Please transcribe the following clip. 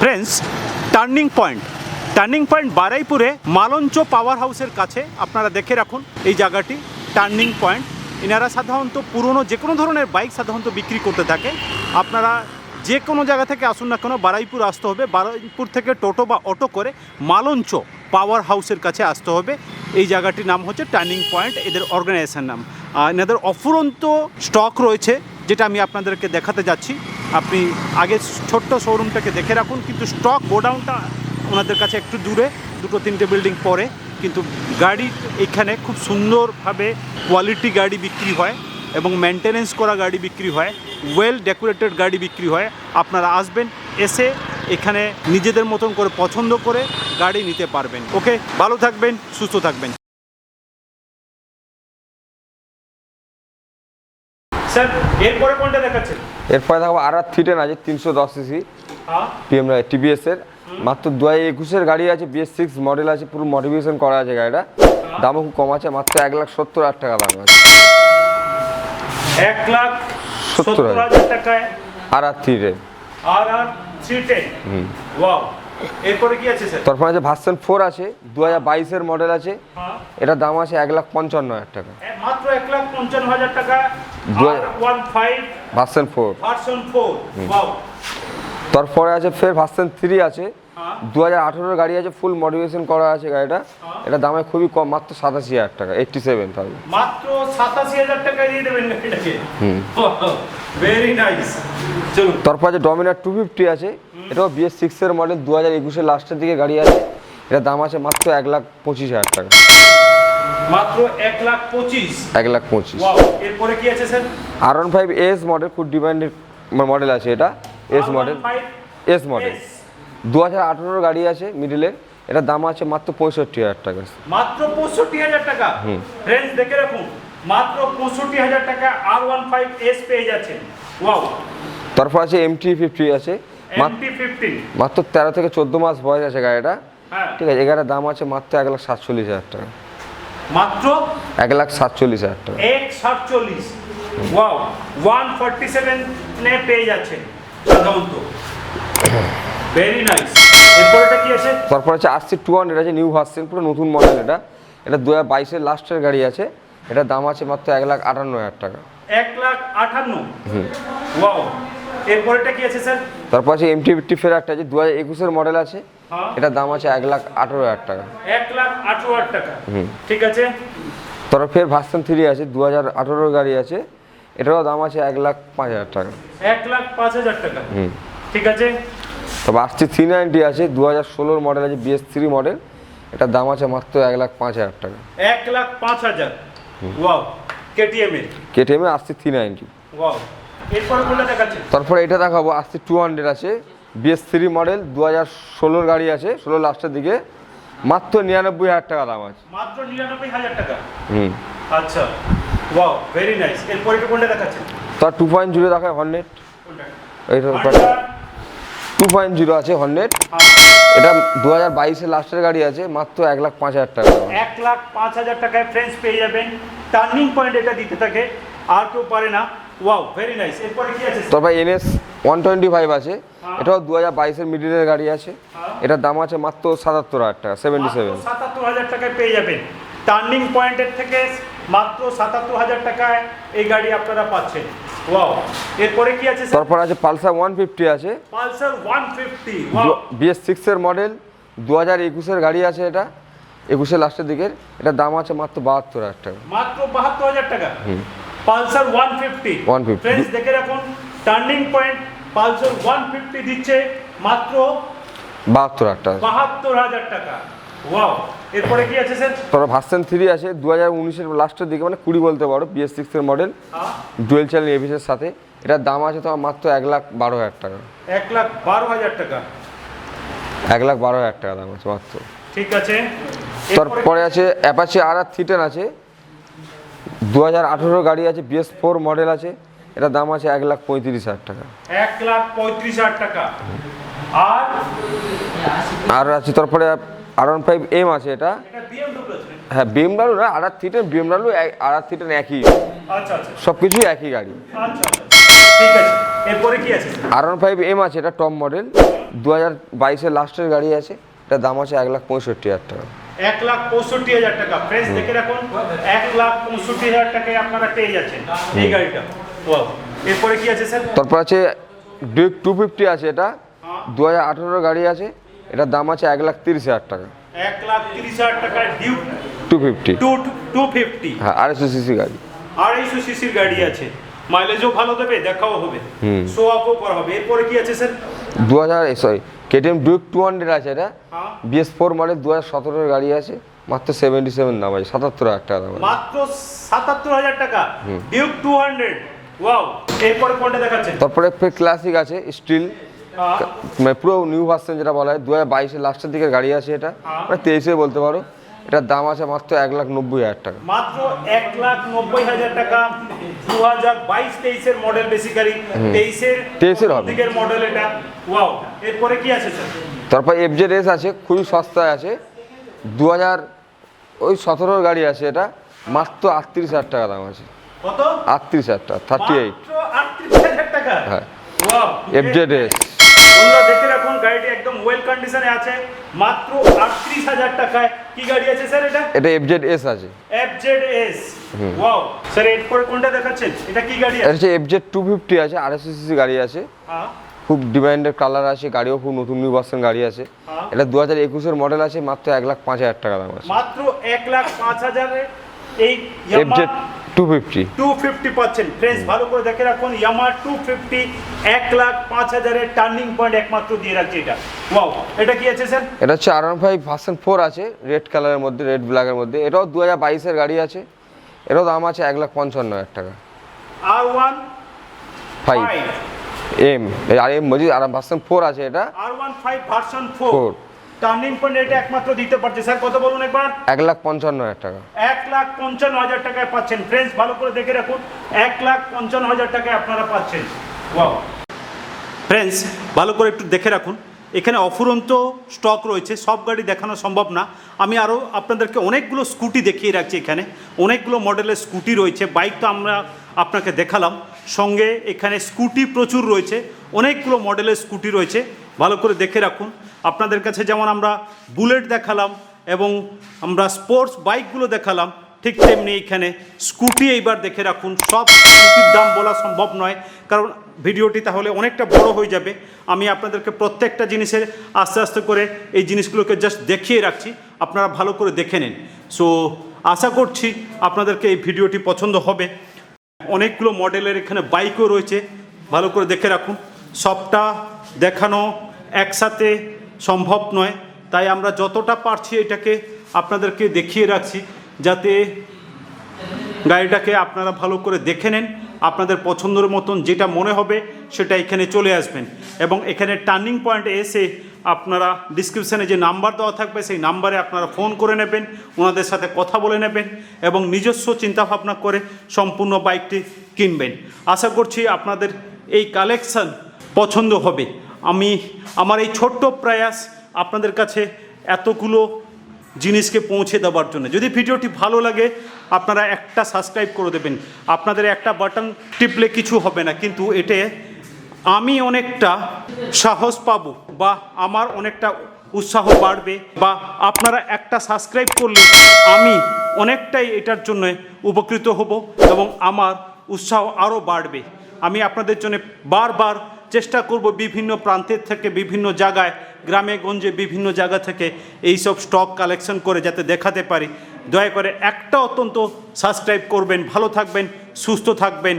Friends turning point turning point বারাইপুরে Malancha power হাউসের কাছে আপনারা দেখে রাখুন এই জায়গাটি। টার্নিং পয়েন্ট এনারা সাধারণত পুরনো যে কোনো ধরনের বাইক সাধারণত বিক্রি করতে থাকে। আপনারা যে কোনো জায়গা থেকে আসুন না কেন বারাইপুর আসতে হবে। বারাইপুর থেকে টোটো বা অটো করে মালঞ্চ পাওয়ার হাউসের কাছে আসতে হবে। এই জায়গাটির নাম হচ্ছে টার্নিং পয়েন্ট এদের অর্গানাইজেশন নাম। আর এনাদের অফুরন্ত স্টক রয়েছে। যেটা আমি আপনাদেরকে দেখাতে যাচ্ছি। আপনি আগে ছোট্ট শোরুমটাকে দেখে রাখুন, কিন্তু স্টক গোডাউনটা ওনাদের কাছে একটু দূরে, দুটো তিনটে বিল্ডিং পরে। কিন্তু গাড়ি এখানে খুব সুন্দরভাবে কোয়ালিটি গাড়ি বিক্রি হয় এবং মেনটেনেন্স করা গাড়ি বিক্রি হয় ওয়েল ডেকোরেটেড গাড়ি বিক্রি হয়। আপনারা আসবেন, এসে এখানে নিজেদের মতন করে পছন্দ করে গাড়ি নিতে পারবেন। ওকে ভালো থাকবেন, সুস্থ থাকবেন। স্যার এরপরে কোনটা দেখাচ্ছেন এরপরে দেখো আর আর থ্রি টেন আছে তিনশো দশ সিসি। হ্যাঁ। পিএম টিভিএস এর। মাত্র দু হাজার একুশের গাড়ি আছে বিএস সিক্স মডেল আছে পুরো মডিফিকেশন করা আছে গাড়িটা। দামও খুব কম আছে মাত্র এক লাখ সত্তর হাজার টাকা দাম আছে। এক লাখ সত্তর হাজার। হাজার টাকায়। R R three ten R R three ten wow. এরপরে কি আছে স্যার? তারপরে আছে ভার্সন ফোর আছে দু হাজার বাইশের মডেল আছে। হ্যাঁ। এটার দাম আছে এক লাখ পঞ্চান্ন হাজার টাকা। মাত্র এক লাখ পঞ্চান্ন হাজার টাকা। ভার্সন ফোর ভার্সন ফোর তারপরে আছে ফের ভার্সন থ্রি আছে। হ্যাঁ। দু হাজার আঠেরোর গাড়ি আছে ফুল মডিফিকেশন করা আছে গাড়িটা। এটা দামে খুবই কম মাত্র সাতাশি হাজার টাকা এইটটি সেভেন থাউজেন্ড মাত্র সাতাশি হাজার টাকায় দিয়ে দেবেন গাড়িটাকে। ভেরি নাইস চলুন। তারপর আছে ডমিনার টু ফিফটি আছে। এটাও বিএস সিক্সের মডেল দু হাজার একুশের লাস্টের দিকে গাড়ি আছে। এটার দাম আছে মাত্র এক লাখ পঁচিশ হাজার টাকা। মাত্র এক লাখ পঁচিশ। এক লাখ পঁচিশ এরপরে কি আছে sir R one five S model খুব ডিমান্ডেড মডেল আছে এটা। এস মডেল এস মডেল দু হাজার আঠেরোর গাড়ি আছে মিডিলের এটার দাম আছে মাত্র পঁয়ষট্টি হাজার টাকা। মাত্র পঁয়ষট্টি হাজার টাকা। ফ্রেন্ডস দেখে রাখুন। মাত্র পঁয়ষট্টি হাজার টাকা আর ওয়ান ফাইভ এস পেয়ে যাচ্ছেন। ওয়াও তারপর আছে এমটি ফিফটি আছে। মাত্র তেরো থেকে চোদ্দ মাস বয়স আছে গাড়িটা। হ্যাঁ। ঠিক আছে এগারোটার দাম আছে মাত্র এক লাখ সাতচল্লিশ হাজার টাকা। মাত্র? এক লাখ সাতচল্লিশ হাজার টাকা। এক সাতচল্লিশ। ওয়াও ওয়ান ফর্টি সেভেনে পেয়ে যাচ্ছেন। সাধারণত। ভেরি নাইস এরপরেটা কি আছে? তারপর আছে আরসি টু হান্ড্রেড আছে নিউ ভার্সন পুরো নতুন মডেল এটা। এটা দু হাজার বাইশের লাস্টের গাড়ি আছে। এটার দাম আছে মাত্র এক লাখ আটান্ন হাজার টাকা। এক লাখ আটান্ন। ওয়াও এরপরেটা কি আছে স্যার তারপর আছে এমটি ফিফটি ফের একটা আছে দু হাজার একুশের মডেল আছে। হ্যাঁ। এটার দাম আছে এক লাখ আঠারো হাজার টাকা। এক লাখ আঠারো হাজার টাকা। ঠিক আছে? তারপর ফের ভার্সন থ্রি আছে দু হাজার আঠারোর গাড়ি আছে। এটারও দাম আছে এক লাখ পাঁচ হাজার টাকা। এক লাখ পাঁচ হাজার টাকা। হুম। ঠিক আছে? তবে আসছে থ্রি নাইনটি আছে দু হাজার ষোলোর মডেল আছে বিএস থ্রি মডেল এটার দাম আছে মাত্র এক লাখ পাঁচ হাজার টাকা। এক লাখ পাঁচ হাজার? ওয়াও কেটিএম এর? এ আসছে থ্রি নাইনটি ওয়াও এরপরে কোনটা দেখাচ্ছে তারপরে এটা দেখাবো আসছে টু হান্ড্রেড আছে বিএস থ্রি মডেল দু হাজার ষোলোর গাড়ি আছে ষোলো লাস্টের দিকে। মাত্র নিরানব্বই হাজার টাকা দাম আছে। মাত্র নিরানব্বই হাজার টাকা? হুম। আচ্ছা। ওয়াও ভেরি নাইস এরপরে এটা কোনটা দেখাচ্ছে তার টু পয়েন্ট জিরো দেখায় এইটা টু পয়েন্ট জিরো আছে হ্যাঁ, এটা দু হাজার বাইশের লাস্টের গাড়ি আছে মাত্র এক লাখ পাঁচ হাজার টাকা। এক লাখ পাঁচ হাজার টাকায় পেয়ে যাবেন। টার্নিং পয়েন্ট এটা দিতে থাকে আর কেউ পারে না। ওয়াও ভেরি নাইস এরপরে কি আছে? তারপর এনএস ওয়ান টোয়েন্টি ফাইভ আছে। এটাও দু হাজার বাইশের মিডিলের গাড়ি আছে। এটার দাম আছে মাত্র সাতাত্তর হাজার টাকা সেভেন্টি সেভেন সাতাত্তর হাজার টাকায় পেয়ে যাবেন। টার্নিং পয়েন্টের থেকে মাত্র সাতাত্তর হাজার টাকায় এই গাড়ি আপনারা পাচ্ছেন। ওয়াও। এরপরে কি আছে তারপর আছে পালসার ওয়ান ফিফটি আছে। পালসার ওয়ান ফিফটি বিএস সিক্সের মডেল দু হাজার একুশের গাড়ি আছে এটা একুশের লাস্টের দিকের। এটার দাম আছে মাত্র বাহাত্তর হাজার টাকা। মাত্র বাহাত্তর হাজার টাকা। Pulsar one fifty. 150 ফ্রেন্ডস দেখে রাখুন turning point Pulsar one fifty দিচ্ছে মাত্র বাহাত্তর হাজার টাকা। বাহাত্তর হাজার টাকা। ওয়াও। এরপরে কি আছে স্যার? তারপর ভার্সন থ্রি আছে দু হাজার উনিশের লাস্টের দিকে মানে কুড়ি বলতে পারো বিএস সিক্সের মডেল হ্যাঁ, ডুয়েল চ্যানেল এভিসের সাথে। এটার দাম আছে তোমার মাত্র এক লাখ বারো হাজার টাকা। এক লাখ বারো হাজার টাকা। এক লাখ বারো হাজার টাকা দাম আছে মাত্র। ঠিক আছে। তারপরে আছে অ্যাপাচি আর আর থ্রিটেন আছে। দু হাজার আঠেরো গাড়ি আছে বিএস ফোর মডেল আছে। এটার দাম আছে এক লাখ পঁয়ত্রিশ হাজার টাকা। এক লাখ পঁয়ত্রিশ হাজার টাকা। আর? আর আছে তারপরে আর ওয়ান ফাইভ এম আছে এটা। হ্যাঁ বিএমডাব্লিউ না আর আর থ্রিটেন বিএমডাব্লিউ আর আর থ্রিটেন একই। আচ্ছা আচ্ছা। সব কিছুই একই গাড়ি। আর ওয়ান ফাইভ এম আছে? এটা টপ মডেল দু হাজার বাইশের লাস্টের গাড়ি আছে এটা দাম আছে এক লাখ পঁয়ষট্টি হাজার টাকা। এক লাখ পঁয়ষট্টি হাজার টাকা। ফ্রেশ দেখে রাখুন এক লাখ পঁয়ষট্টি হাজার টাকায় আপনারা পেয়ে যাচ্ছেন এই গাড়িটা। এরপরে কি আছে স্যার তারপর আছে ডিউক টু ফিফটি আছে এটা। দু হাজার আঠেরোর গাড়ি আছে। এটার দাম আছে এক লাখ তিরিশ হাজার টাকা। এক লাখ তিরিশ হাজার টাকায় Duke two fifty two two fifty হ্যাঁ আড়াইশো সিসি গাড়ি। আড়াইশো সিসির গাড়ি আছে। মাইলেজও ভালো দেবে দেখাও হবে। শো আপও করা হবে। এরপরে কি আছে স্যার দু হাজার sorry KTM Duke two hundred আছে এটা। বিএস ফোর মডেল দু হাজার সতেরোর গাড়ি আছে। মাত্র সেভেন্টি সেভেন দাম আছে সাতাত্তর হাজার টাকা দাম মাত্র সাতাত্তর হাজার টাকা। ডিউক টু হান্ড্রেড ওয়াও এরপরে কোনটা দেখাচ্ছেন? তারপরে ক্লাসিক আছে স্টিল মানে পুরো নিউ ভার্সন যেটা বলা হয় দু হাজার বাইশের লাস্টের দিকের গাড়ি আছে এটা। মানে তেইশে বলতে পারো এটার দাম আছে মাত্র এক লাখ নব্বই হাজার টাকা। মাত্র এক লাখ নব্বই হাজার টাকা দু হাজার বাইশ তেইশের মডেল বেসিক্যালি তেইশের 23 এর হবে। দিকের মডেল এটা। ওয়াও এরপরে কি আছে স্যার তারপর এফজেড এস আছে খুবই সস্তায় আছে। দু হাজার ওই সতেরোর গাড়ি আছে এটা মাত্র আটত্রিশ হাজার টাকা দাম আছে। কত? আটত্রিশ হাজার টাকা থার্টি এইট আটত্রিশ হাজার টাকা? হ্যাঁ। ওয়াও এফজেড এস বন্ধুরা দেখে রাখুন গাড়িটি একদম ওয়েল কন্ডিশনে আছে। মাত্র আটত্রিশ হাজার টাকায়। কি গাড়ি আছে স্যার এটা? এটা এফজেড এস আছে। এফজেড এস ওয়াও স্যার এরপরে কোনটা দেখাচ্ছেন? এটা কি গাড়ি আছে? এফজেড টু ফিফটি আছে আড়াইশো সিসি গাড়ি আছে। হ্যাঁ। খুব ডিমান্ডের কালার আছে গাড়িও খুব নতুন নিউ ভার্সন গাড়ি আছে। হ্যাঁ। এটা দু হাজার একুশের মডেল আছে মাত্র এক লাখ পাঁচ হাজার টাকা দাম আছে। মাত্র এক লাখ পাঁচ হাজারে এই FZ two fifty two fifty পাচ্ছেন ফ্রেন্ডস ভালো করে দেখে রাখুন ইয়ামা টু ফিফটি এক লাখ পাঁচ হাজারের টার্নিং পয়েন্ট একমাত্র দিয়ে রাখছে এটা। ওয়াও এটা কি আছে স্যার এটা হচ্ছে R one five version four আছে রেড কালারের মধ্যে রেড ব্ল্যাকের মধ্যে। এটাও দু হাজার বাইশের গাড়ি আছে এটাও দাম আছে এক লাখ পঞ্চান্ন হাজার টাকা। R one five five M R M বলছি আর ভার্সন ফোর আছে এটা। R one five version four four turning point এটা একমাত্র দিতে পারছে। স্যার কত বলুন একবার? এক লাখ পঞ্চান্ন হাজার টাকা। এক লাখ পঞ্চান্ন হাজার টাকায় পাচ্ছেন। ফ্রেন্ডস ভালো করে দেখে রাখুন এক লাখ পঞ্চান্ন হাজার টাকায় আপনারা পাচ্ছেন। ওয়াও ফ্রেন্ডস ভালো করে একটু দেখে রাখুন। এখানে অফুরন্ত স্টক রয়েছে সব গাড়ি দেখানো সম্ভব না। আমি আরও আপনাদেরকে অনেকগুলো স্কুটি দেখিয়ে রাখছি এখানে। অনেকগুলো মডেলের স্কুটি রয়েছে বাইক তো আমরা আপনাকে দেখালাম। সঙ্গে এখানে স্কুটি প্রচুর রয়েছে অনেকগুলো মডেলের স্কুটি রয়েছে। ভালো করে দেখে রাখুন। আপনাদের কাছে যেমন আমরা বুলেট দেখালাম এবং আমরা স্পোর্টস বাইকগুলো দেখালাম, ঠিক তেমনি এখানে স্কুটি এইবার দেখে রাখুন। সব স্কুটির দাম বলা সম্ভব নয়, কারণ ভিডিওটি তাহলে অনেকটা বড় হয়ে যাবে। আমি আপনাদেরকে প্রত্যেকটা জিনিসের আস্তে আস্তে করে এই জিনিসগুলোকে জাস্ট দেখিয়ে রাখছি, আপনারা ভালো করে দেখে নিন। সো আশা করছি আপনাদেরকে এই ভিডিওটি পছন্দ হবে। অনেকগুলো মডেলের এখানে বাইকও রয়েছে, ভালো করে দেখে রাখুন। সবটা দেখানো একসাথে সম্ভব নয়। তাই আমরা যতটা পারছি এটাকে আপনাদেরকে দেখিয়ে রাখছি, যাতে গাড়িটাকে আপনারা ভালো করে দেখে নেন, আপনাদের পছন্দের মতন যেটা মনে হবে সেটা এখানে চলে আসবেন। এবং এখানে টার্নিং পয়েন্টে এসে আপনারা ডিসক্রিপশানে যে নাম্বার দেওয়া থাকবে, সেই নাম্বারে আপনারা ফোন করে নেবেন, ওনাদের সাথে কথা বলে নেবেন এবং নিজস্ব চিন্তাভাবনা করে সম্পূর্ণ বাইকটি কিনবেন। আশা করছি আপনাদের এই কালেকশান পছন্দ হবে। আমি আমার এই ছোট্ট প্রয়াস আপনাদের কাছে এতগুলো জিনিসকে পৌঁছে দেওয়ার জন্য। যদি ভিডিওটি ভালো লাগে, আপনারা একটা সাবস্ক্রাইব করে দেবেন। আপনাদের একটা বাটন টিপলে কিছু হবে না, কিন্তু এতে আমি অনেকটা সাহস পাবো বা আমার অনেকটা উৎসাহ বাড়বে বা আপনারা একটা সাবস্ক্রাইব করলে আমি অনেকটাই এটার জন্য উপকৃত হব এবং আমার উৎসাহ আরও বাড়বে। আমি আপনাদের জন্য বারবার চেষ্টা করব বিভিন্ন প্রান্তের থেকে বিভিন্ন জায়গায়, গ্রামে, গঞ্জে বিভিন্ন জায়গা থেকে এই সব স্টক কালেকশন করে যাতে দেখাতে পারি। দয়া করে একটা অত্যন্ত সাবস্ক্রাইব করবেন, ভালো থাকবেন, সুস্থ থাকবেন।